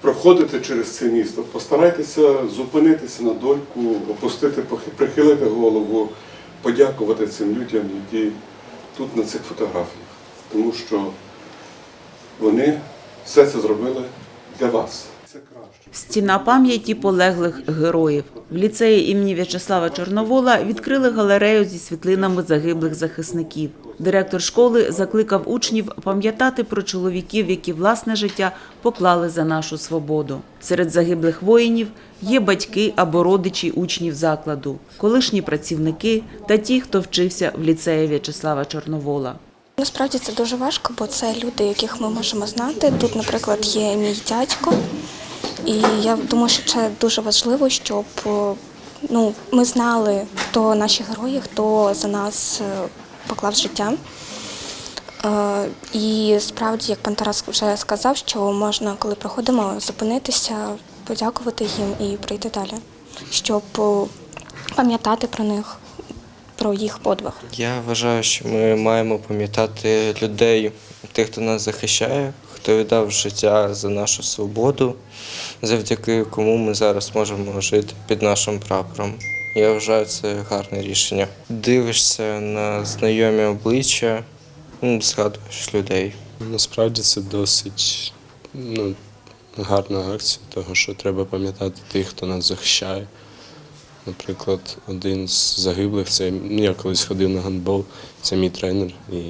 проходите через це місто, постарайтеся зупинитися на дольку, опустити, прихилити голову, подякувати цим людям, які тут на цих фотографіях. Тому що вони все це зробили для вас. Стіна пам'яті полеглих героїв. В ліцеї імені В'ячеслава Чорновола відкрили галерею зі світлинами загиблих захисників. Директор школи закликав учнів пам'ятати про чоловіків, які власне життя поклали за нашу свободу. Серед загиблих воїнів є батьки або родичі учнів закладу, колишні працівники та ті, хто вчився в ліцеї В'ячеслава Чорновола. Насправді це дуже важко, бо це люди, яких ми можемо знати. Тут, наприклад, є мій дядько, і я думаю, що це дуже важливо, щоб е, ну, ми знали, хто наші герої, хто за нас е, поклав життя. Е, І справді, як пан Тарас вже сказав, що можна, коли проходимо, зупинитися, подякувати їм і прийти далі, щоб пам'ятати про них, про їх подвиг. Я вважаю, що ми маємо пам'ятати людей, тих, хто нас захищає, хто віддав життя за нашу свободу, завдяки кому ми зараз можемо жити під нашим прапором. Я вважаю це гарне рішення. Дивишся на знайомі обличчя, ну, згадуєш людей. Насправді це досить ну, гарна акція, того що треба пам'ятати тих, хто нас захищає. Наприклад, один з загиблих, це я колись ходив на гандбол, це мій тренер, і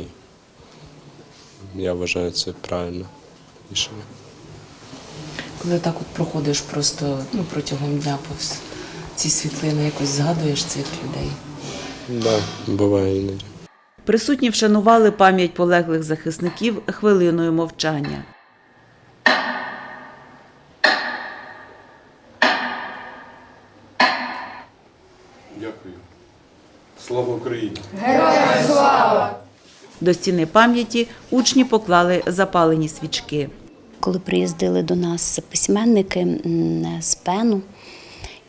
я вважаю це правильне рішення. Коли так от проходиш просто ну, протягом дня повз ці світлини, якось згадуєш цих людей. Так, да, буває іноді. Присутні вшанували пам'ять полеглих захисників хвилиною мовчання. Дякую. Слава Україні! До стіни пам'яті учні поклали запалені свічки. Коли приїздили до нас письменники з Пену,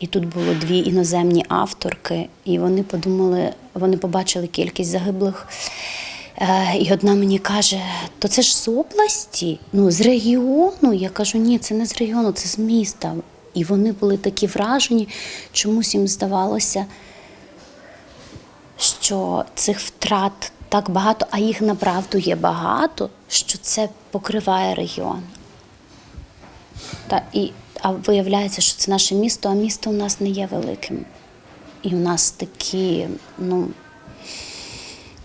і тут було дві іноземні авторки, і вони подумали, вони побачили кількість загиблих. Е, І одна мені каже: то це ж з області, ну з регіону. Я кажу, ні, це не з регіону, це з міста. І вони були такі вражені, чомусь їм здавалося, що цих втрат так багато, а їх направду є багато, що це покриває регіон. Та, і, а виявляється, що це наше місто, а місто у нас не є великим. І у нас такі, ну,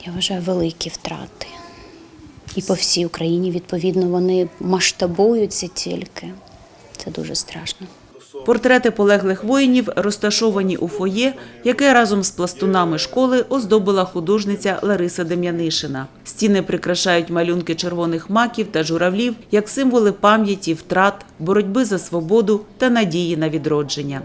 я вважаю, великі втрати. І по всій Україні, відповідно, вони масштабуються тільки. Це дуже страшно. Портрети полеглих воїнів розташовані у фоє, яке разом з пластунами школи оздобила художниця Лариса Дем'янишина. Стіни прикрашають малюнки червоних маків та журавлів як символи пам'яті, втрат, боротьби за свободу та надії на відродження.